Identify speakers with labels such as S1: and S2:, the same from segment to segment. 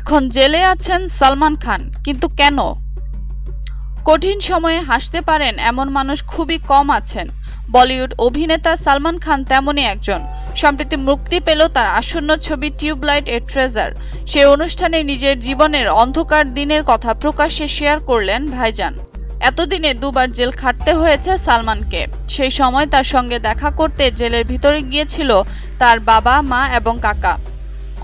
S1: এখন জেলে আছেন সালমান খান, কিন্তু কেন? কঠিন সময়ে হাসতে পারেন এমন মানুষ খুবই কম আছেন। বলিউড অভিনেতা সালমান খান তেমনই একজন। সম্প্রতি মুক্তি পেল তার আসন্ন ছবি টিউবলাইট এ ট্রেজার। সেই অনুষ্ঠানে নিজের জীবনের অন্ধকার দিনের কথা প্রকাশ্যে শেয়ার করলেন ভাইজান। এতদিনে দুবার জেল খাটতে হয়েছে সালমানকে। সেই সময় তার সঙ্গে দেখা করতে জেলের ভিতরে গিয়েছিল তার বাবা, মা এবং কাকা।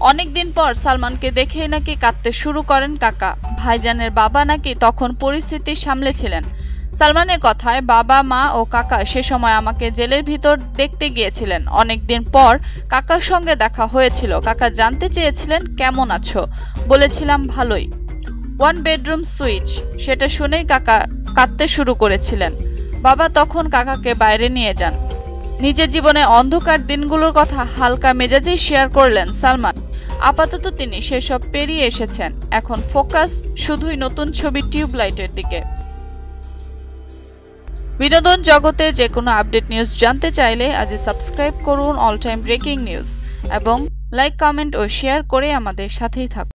S1: অনেকদিন পর সালমানকে দেখেই নাকি কাঁদতে শুরু করেন কাকা। ভাইজানের বাবা নাকি তখন পরিস্থিতি সামলেছিলেন। সালমানের কথায় বাবা, মা ও কাকা সে সময় আমাকে জেলের ভিতর দেখতে গিয়েছিলেন। অনেকদিন পর কাকার সঙ্গে দেখা হয়েছিল। কাকা জানতে চেয়েছিলেন, কেমন আছো? বলেছিলাম, ভালোই। One bedroom switch. সেটা শুনেই কাকা কাঁদতে শুরু করেছিলেন। বাবা তখন কাকাকে বাইরে নিয়ে যান। নিজের জীবনে অন্ধকার দিনগুলোর কথা হালকা মেজাজেই শেয়ার করলেন সালমান। আপাতত তিনি সেসব পেরিয়ে এসেছেন। এখন ফোকাস শুধুই নতুন ছবি টিউবলাইটের দিকে। বিনোদন জগতে যে কোনো আপডেট নিউজ জানতে চাইলে আজই সাবস্ক্রাইব করুন অল টাইম ব্রেকিং নিউজ এবং লাইক, কমেন্ট ও শেয়ার করে আমাদের সাথেই থাকুন।